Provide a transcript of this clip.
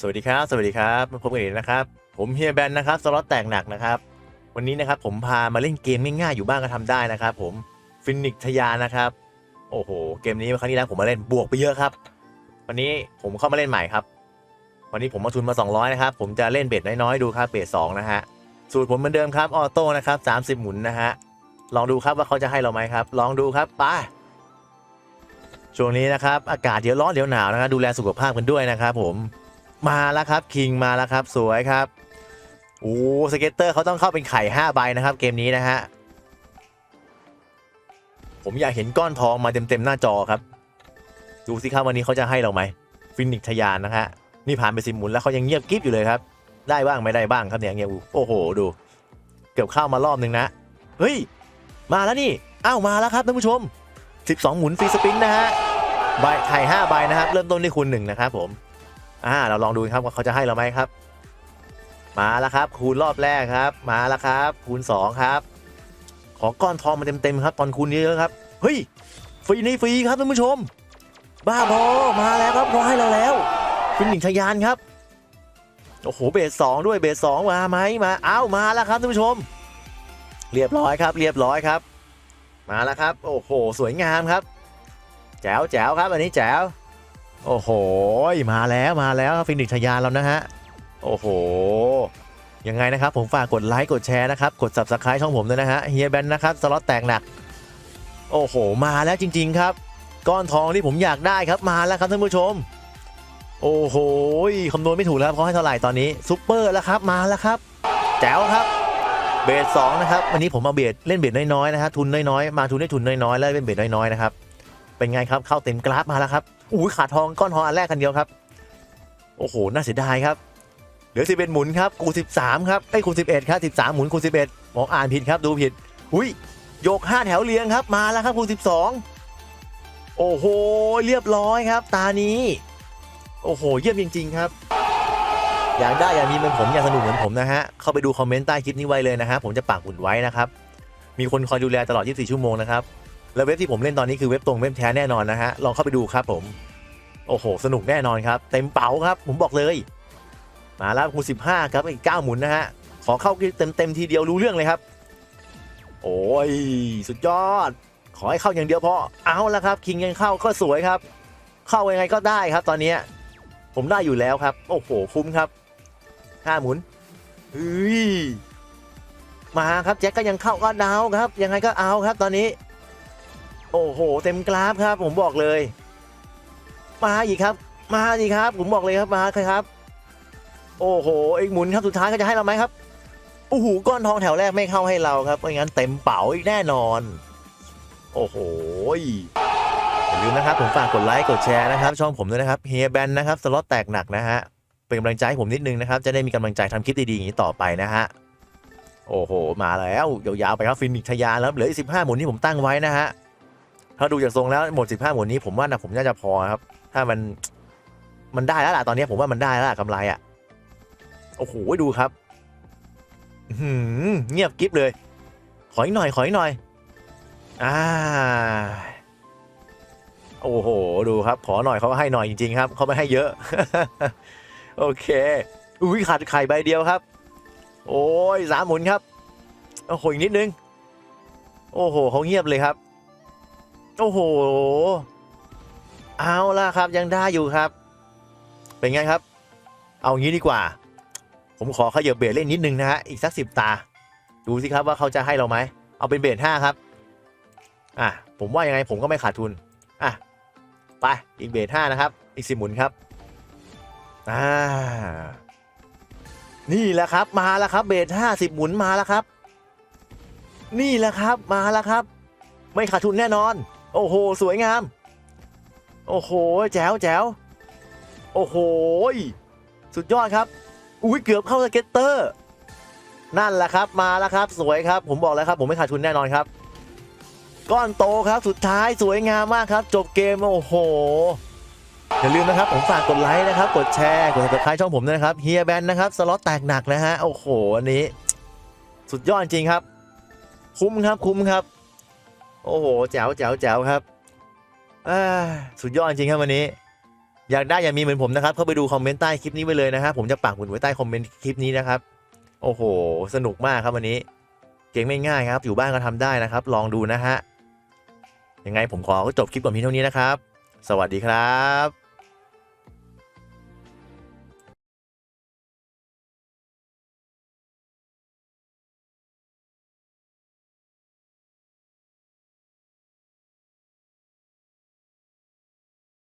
สวัสดีครับ สวัสดีครับมาพบกันอีกนะครับ ผมเฮียแบนนะครับสล็อตแตกหนักนะครับ วันนี้นะครับผมพามาเล่นเกมง่ายๆอยู่บ้านก็ทำได้นะครับผมฟินิกทยานะครับ โอ้โห เกมนี้ครั้งที่แล้วผมมาเล่นบวกไปเยอะครับ วันนี้ผมเข้ามาเล่นใหม่ครับ วันนี้ผมมาทุนมา 200 นะครับ ผมจะเล่นเบ็ดน้อยๆดูครับเบ็ดสองนะฮะ สูตรผมเหมือนเดิมครับ ออโต้นะครับ 30 หมุนนะฮะ ลองดูครับว่าเขาจะให้เราไหมครับ ลองดูครับไปช่วงนี้นะครับ อากาศเดี๋ยวร้อนเดี๋ยวหนาวนะครับ ดูแลสุขภาพกันด้วยนะครับผม มาแล้วครับคิงมาแล้วครับสวยครับโอ้สเก็ตเตอร์เขาต้องเข้าเป็นไข่5ใบนะครับเกมนี้นะฮะผมอยากเห็นก้อนทองมาเต็มๆหน้าจอครับ ดูสิครับวันนี้เขาจะให้เราไหมฟินิกทยานนะฮะนี่ผ่านไปสิบหมุนแล้วเขายังเงียบกริบอยู่เลยครับ ได้บ้างไม่ได้บ้างครับเนี่ยเงียบโอ้โหดู เกือบเข้ามารอบนึงนะเฮ้ยมาแล้วนี่อ้าวมาแล้วครับท่านผู้ชม 12 หมุนฟรีสปินนะฮะใบไข่5ใบนะครับ เริ่มต้นที่คูณหนึ่งนะครับผม อ่าเราลองดูครับว่าเขาจะให้เราไหมครับ มาแล้วครับ คูณรอบแรกครับ มาแล้วครับ คูณสองครับ ขอก้อนทองมาเต็มๆครับ ตอนคูณเยอะครับเฮ้ยฟรีนี่ฟรีครับท่านผู้ชม บ้าบอมาแล้วครับเขาให้เราแล้วฟินหนึ่งทะยานครับโอ้โหเบสสองด้วยเบสสองมาไหมมาอ้าวมาแล้วครับท่านผู้ชม เรียบร้อยครับ เรียบร้อยครับ มาแล้วครับ โอ้โห สวยงามครับ แจ๋วแจ๋วครับ อันนี้แจ๋ว โอ้โห มาแล้วมาแล้วฟินิกทยานแล้วนะฮะ โอ้โห ยังไงนะครับ ผมฝากกดไลค์กดแชร์นะครับ กด subscribe ช่องผมด้วยนะฮะเฮียแบนนะครับ สล็อตแตกหนัก โอ้โห มาแล้วจริง ๆ ครับ ก้อนทองที่ผมอยากได้ครับมาแล้วครับท่านผู้ชม โอ้โหคำนวณไม่ถูกแล้วครับเขาให้เท่าไหร่ตอนนี้ซุปเปอร์แล้วครับมาแล้วครับ แจ๋วครับเบสสองนะครับวันนี้ผมมาเบสเล่นเบสน้อยๆนะฮะทุนน้อยๆมาทุนได้ทุนน้อยๆแล้วเป็นเบสน้อยๆนะครับเป็นไงครับเข้าเต็มกราฟมาแล้วครับ อุ้ขาดทองก้อนทองอันแรกคันเดียวครับ โอ้โห น่าเสียดายครับ เหลือ 11 หมุนครับกู13 ครับไอ้ยกู11 ครับ 13 หมุนกู11มองอ่านผิดครับดูผิดอุ้ยโยก 5 แถวเรียงครับมาแล้วครับกู12 โอ้โห เรียบร้อยครับ ตานี้ โอ้โห เยี่ยมจริง ๆ ครับอยากได้อยากมีเหมือนผมอยากสนุกเหมือนผมนะฮะ เข้าไปดูคอมเมนต์ใต้คลิปนี้ไว้เลยนะฮะผมจะปักหมุดไว้นะครับ มีคนคอยดูแลตลอด 24 ชั่วโมงนะครับ แล้วเว็บที่ผมเล่นตอนนี้คือเว็บตรงเว็บแท้แน่นอนนะฮะ ลองเข้าไปดูครับผม โอ้โห สนุกแน่นอนครับ เต็มเป๋าครับ ผมบอกเลย มาแล้วคูณ15ครับอีก9หมุนนะฮะ ขอเข้าเต็มเต็มทีเดียวรู้เรื่องเลยครับ โอ้ย สุดยอด ขอให้เข้าอย่างเดียวพอ เอาละครับ คิงยังเข้าก็สวยครับ เข้ายังไงก็ได้ครับตอนเนี้ยผมได้อยู่แล้วครับ โอ้โห คุ้มครับ5หมุนเฮ้ยมาครับแจ็คก็ยังเข้าก็ดาวครับ ยังไงก็เอาครับตอนนี้ โอ้โห เต็มกราฟครับ ผมบอกเลย มาอีกครับ มาอีกครับ ผมบอกเลยครับมาครับ โอ้โหอีกหมุนครับสุดท้ายก็จะให้เราไหมครับโอ้โหก้อนทองแถวแรกไม่เข้าให้เราครับไม่งั้นเต็มเป๋าอีกแน่นอน โอ้โหอย่าลืมนะครับผมฝากกดไลค์กดแชร์นะครับ ช่องผมด้วยนะครับเฮียแบนนะครับสล็อตแตกหนักนะฮะเป็นกำลังใจให้ผมนิดนึงนะครับ จะได้มีกำลังใจทำคลิปดีๆอย่างนี้ต่อไปนะฮะโอ้โห มาแล้วยาวๆไปครับฟินิกทยาแล้วเหลืออีกสิบห้าหมุนที่ผมตั้งไว้นะฮะ ถ้าดูจากทรงแล้วหมด 15 หมุนนี้ผมว่านะผมน่าจะพอครับ ถ้ามันมันได้แล้วล่ะตอนนี้ผมว่ามันได้แล้วล่ะกำไรอะ โอ้โหดูครับหือเงียบกิ๊บเลย ขออีกหน่อย ขออีกหน่อย อ่า โอ้โห ดูครับ ขอหน่อยเขาให้หน่อยจริงๆครับเขาไม่ให้เยอะ โอเค อุ้ยขาดไข่ใบเดียวครับ โอ้ยสามหมุนครับ โอ้โหอีกนิดนึง โอ้โหเขาเงียบเลยครับ โอ้โห เอาล่ะครับยังได้อยู่ครับ เป็นไงครับ เอางี้ดีกว่า ผมขอขยับเบสเล่นนิดนึงนะฮะอีกสักสิบตา ดูสิครับว่าเขาจะให้เราไหมเอาเป็นเบสห้าครับ อะผมว่ายังไงผมก็ไม่ขาดทุน อะไปอีกเบสห้านะครับ อีกสิบหมุนครับอ่านี่แหละครับมาแล้วครับ เบสห้าสิบหมุนมาแล้วครับ นี่แหละครับมาแล้วครับ ไม่ขาดทุนแน่นอน โอ้โห สวยงาม โอ้โห แจ๋วแจ๋วโอ้โห สุดยอดครับ อุ้ยเกือบเข้าสเก็ตเตอร์ นั่นแหละครับ มาแล้วครับ สวยครับ ผมบอกแล้วครับ ผมไม่ขาดทุนแน่นอนครับ ก้อนโตครับ สุดท้ายสวยงามมากครับ จบเกม โอ้โห อย่าลืมนะครับ ผมฝากกดไลค์นะครับ กดแชร์ กดติดตามช่องผมด้วยนะครับ เฮียแบนนะครับ สล็อตแตกหนักนะฮะ โอ้โห อันนี้ สุดยอดจริงครับ คุ้มครับ คุ้มครับ โอ้โหแจ๋วแจ๋วแจ๋วครับอ่าสุดยอดจริงครับวันนี้ อยากได้อย่ามีเหมือนผมนะครับ เข้าไปดูคอมเมนต์ใต้คลิปนี้ไปเลยนะครับผมจะปักหมุดไว้ใต้คอมเมนต์คลิปนี้นะครับ โอ้โห สนุกมากครับวันนี้ เก่งไม่ง่ายครับ อยู่บ้านก็ทำได้นะครับ ลองดูนะฮะยังไงผมขอจบคลิปก่อนเพียงเท่านี้นะครับ สวัสดีครับ